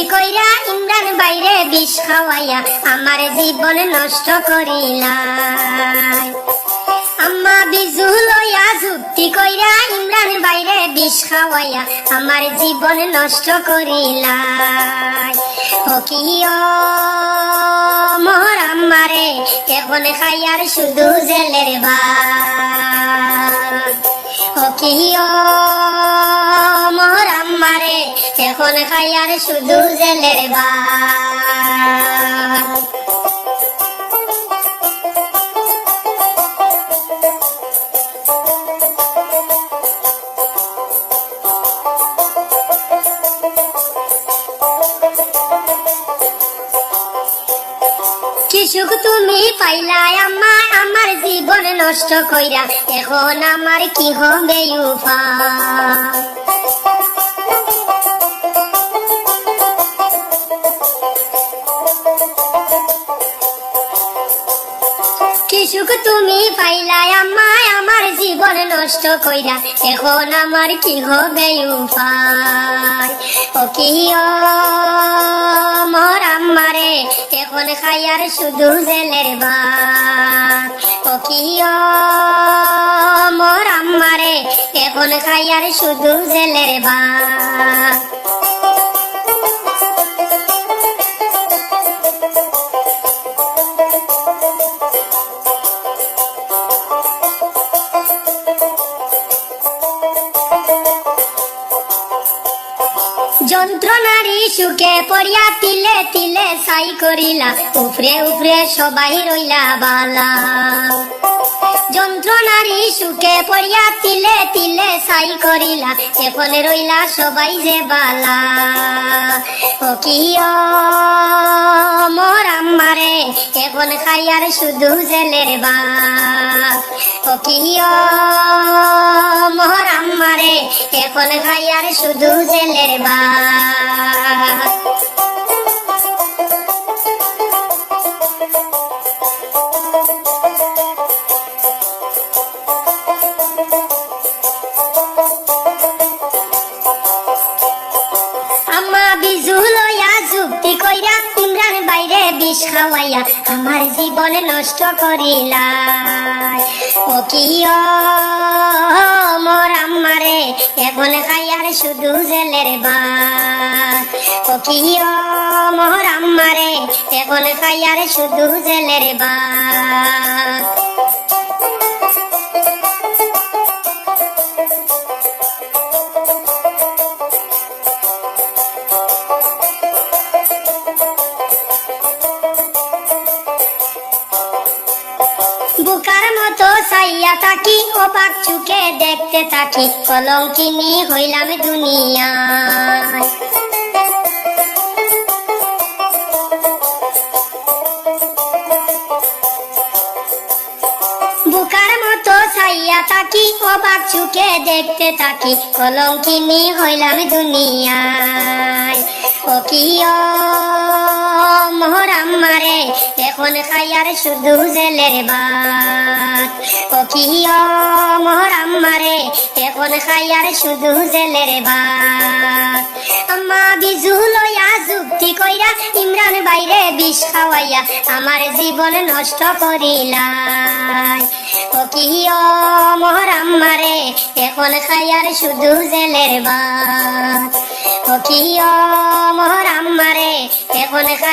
যুক্তি কইরা ইমরান বাইরে বিষ খাওয়াইয়া আমার জীবন নষ্ট করিলাই। আম্মা বিজু লইয়া যুক্তি কইরা ইমরান বাইরে বিষ খাওয়াইয়া আমার জীবন নষ্ট করিলাই। হকিও মোর আম্মারে এখন খাইয়ার শুধু জেলের ভাত। হকিও মোর এখন খাইয়ার শুধু জেলের ভাত তুমি পাইলাই আমার আমার জীবন নষ্ট কইরা এখন আমার কি হবে উপায় সুখ তুমি পাইলাই আমায়, আমার জীবন নষ্ট কইরা। এখন আমার কি হবে উপায়? ও কি মোর আম্মারে এখন খাইয়ার শুধু জেলের ভাত। ও কি মোর আম্মারে এখন খাইয়ার শুধু জেলের ভাত। যন্ত্রণারি সুখে পড়িয়া তিলে তিলে সাই করিলা, উপরে উপরে সবাই রইলা বালা। যন্ত্রণারি সুখে পড়িয়া তিলে তিলে সাই করিলা এখন রইলা সবাই যে বালা। ও কি মোর আম্মারে এখন খাইয়ার শুধু জেলের বাপ আম্মারে এখন খাইয়ার শুধু জেলের বাপ। বিষ খাওয়াইয়া আমার জীবন নষ্ট করিলাই। ও কি মোর আমারে এখন খাইয়ার শুধু জেলের বা ও কি মোর আমারে এখন খাইয়ার শুধু জেলের বাত বুকার মতো চাইয়া থাকি অবাক চুকে দেখতে থাকি, কলঙ্কিনি হইলাম দুনিয়ায়। বুকার মতো চাইয়া থাকি অবাক চুকে দেখতে থাকি, কলঙ্কিনি হইলাম দুনিয়ায়। ও কি ও এখন খাইয়ার শুধু জেলের বাত ও কি ও মোহর আম্মারে, এখন খাইয়ার শুধু জেলের বাত আম্মা বিজু লইয়া যুক্তি কইরা ইমরান বাইরে বিষ খাওয়াইয়া আমার জীবন নষ্ট করিলাই। ও কি ও মোহর আম্মারে, এখন খাইয়ার শুধু জেলের বাত ও কি এখন খাইয়া